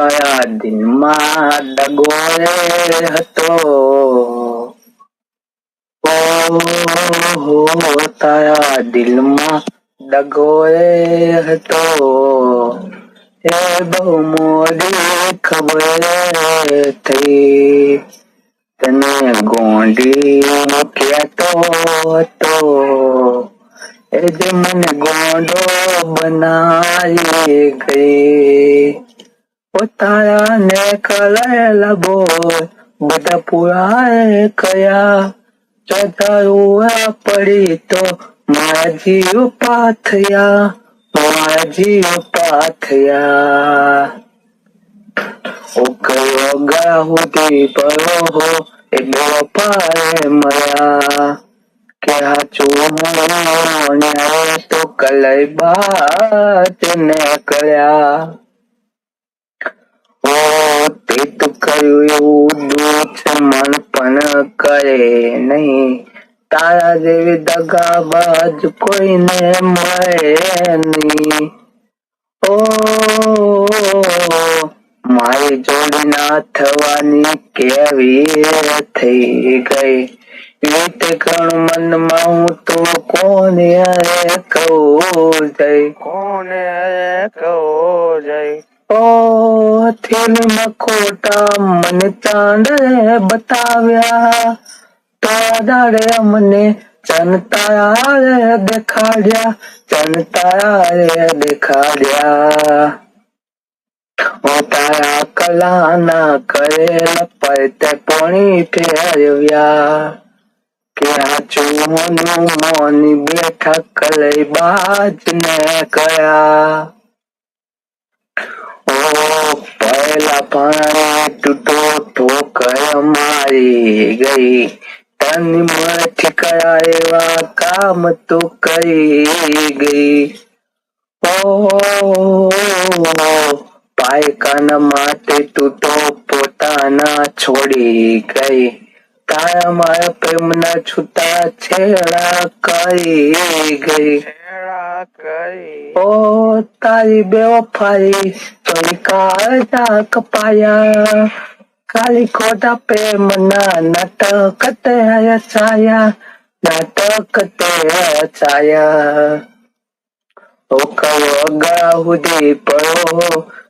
તારા દિનમાં દગો રે હતો ઓહો તારા દિલમાં દગો હતો એ બહુ મોડી ખબર થઈ તને ગોંડી કહેતો હતો એ જ મને ગોંડો બનાવી ગઈ. પોતાના ને કરેલા બોલ, બધા પૂરા કયા? ચદારું પડી તો મારા જીવ પાથયા મારા જીવ પાથયા ઓ કયો ગા સુધી પડો હો, એ બે પારે મળ્યા કે હાચું તો કલઈ બાત ને કર્યા ઓ તે તો એવું દૂધ મન પણ કરે નહીં તારા જેવી દગાબાજ કોઈને મળે નહીં ઓ મારી જોડી ના થવાની કેવી થઈ ગઈ રીત ઘણું મનમાં હું તો કોને કહું જઈ કોને અરે કહું જઈ ઓ થેલીમાં ખોટા મને ચાંદરે બતાવ્યા તો દાડે અમને જનતા રે દેખાડ્યા જનતા રે દેખાડ્યા ઓ તારા કલાના કરેલા પરતે પોણી ફેરવ્યા કે હાચું મોનું મોની બેઠા કલઈ બાજ ને કયા ઓ પહેલા પાણી તૂટો ઠોકર મારી ગઈ. તન મથી કયા એવા કામ તો કરી ગઈ. ઓ પાયકાના માટે તું તો પોતાના છોડી ગઈ. તારા મારા પ્રેમના છૂટા છેડા કરી ગઈ. ઓ તારી બેવફાઈ તોય કાળજા કપાયા કાલી ખોટા પ્રેમના નાટક તે છાયા નાટક તે છાયા ઓ કયો ગા સુધી પડો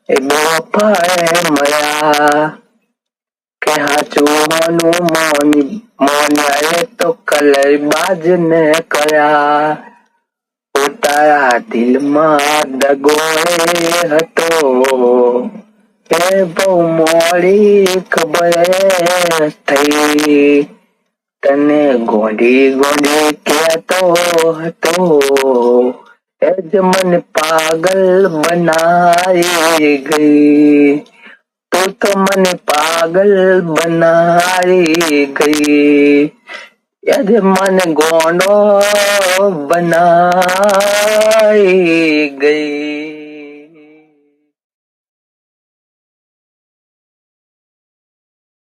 એ બેવફાએ મળ્યા કે હાચું મોનું મોની મોન્યાએ તો કલઈ બાજ ને કયા તારા દિલમાં દગો હતો એ બહુ મોડી ખબર થઈ તને ગોંડી ગોંડી કહેતો હતો એ જ મને પાગલ બનાવી ગઈ તું તો મને પાગલ બનાવી ગઈ યદ મને ગોંડો બનાઈ ગઈ